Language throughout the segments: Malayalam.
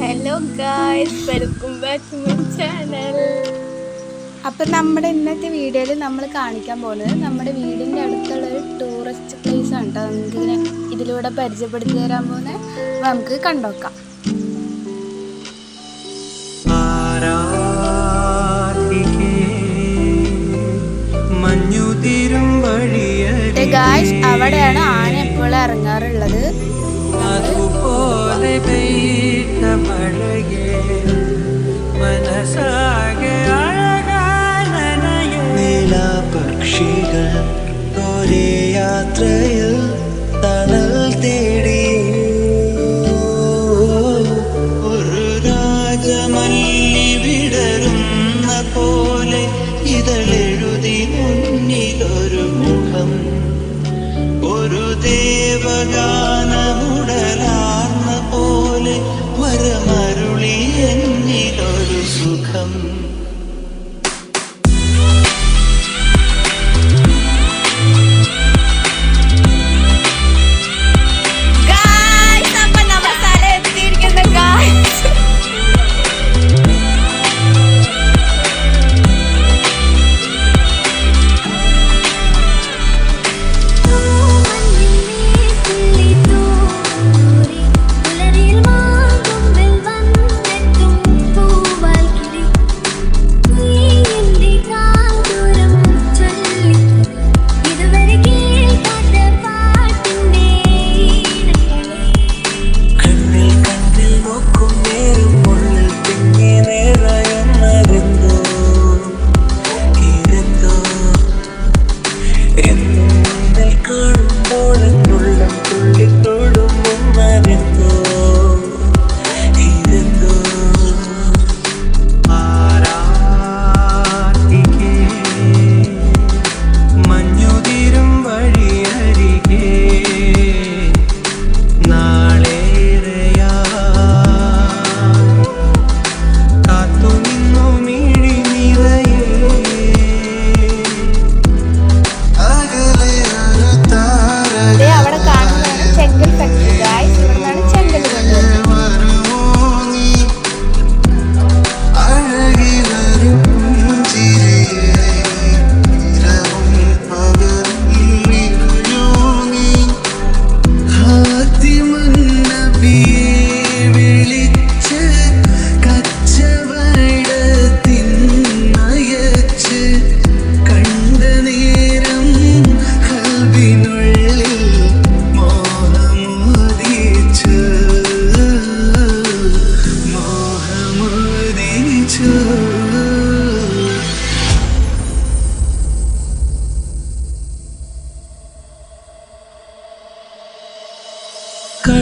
Hello guys welcome back to my channel അപ്പം നമ്മുടെ ഇന്നത്തെ വീഡിയോയിൽ നമ്മൾ കാണിക്കാൻ പോകുന്നത് നമ്മുടെ വീടിന്റെ അടുത്തുള്ള ഒരു ടൂറിസ്റ്റ് പ്ലേസ് ആണ് കേട്ടോ നമുക്ക് ഇതിലൂടെ പരിചയപ്പെടുത്തി തരാൻ പോകുന്നത്. അപ്പോൾ നമുക്ക് കണ്ടോക്കാം. ഗായ്സ് അവിടെയാണ് ആന എപ്പോഴും ഇറങ്ങാറുള്ളത് മഴയേ മനസ്സാകെ അഴകാനനയേ നീലാപക്ഷികൾ ഒരേ യാത്രയിൽ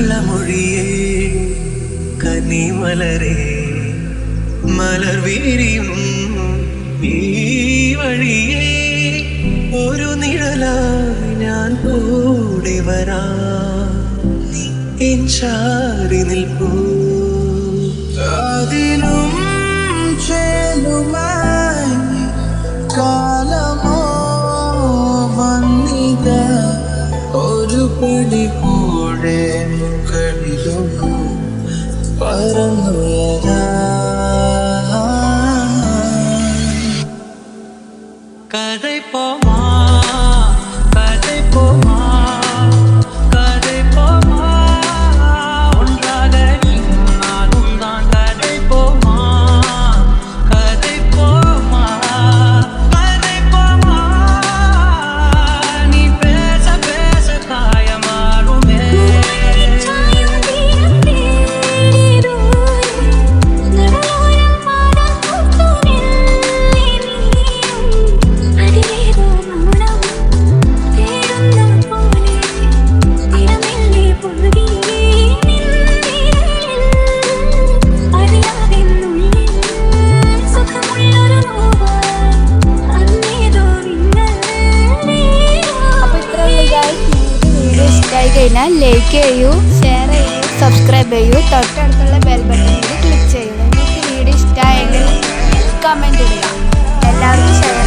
കളമൊഴിയേ കനിമലരേ മലർ വീരിയും വഴിയേ. ഒരു നിഴലായി ഞാൻ കൂടി വരാ എൻ ചാരി നിൽപ്പൂ. അതിലും ചേലുമായി കാലമോ വന്നിത ഒരു പടി ലൈക്ക് ചെയ്യൂ ഷെയർ ചെയ്യൂ സബ്സ്ക്രൈബ് ചെയ്യൂ തൊട്ടടുത്തുള്ള ബെൽ ബട്ടണിൽ ക്ലിക്ക് ചെയ്യൂ. നിങ്ങൾക്ക് വീഡിയോ ഇഷ്ടമായെങ്കിൽ കമന്റ് ഇടുക. എല്ലാവർക്കും ഷെയർ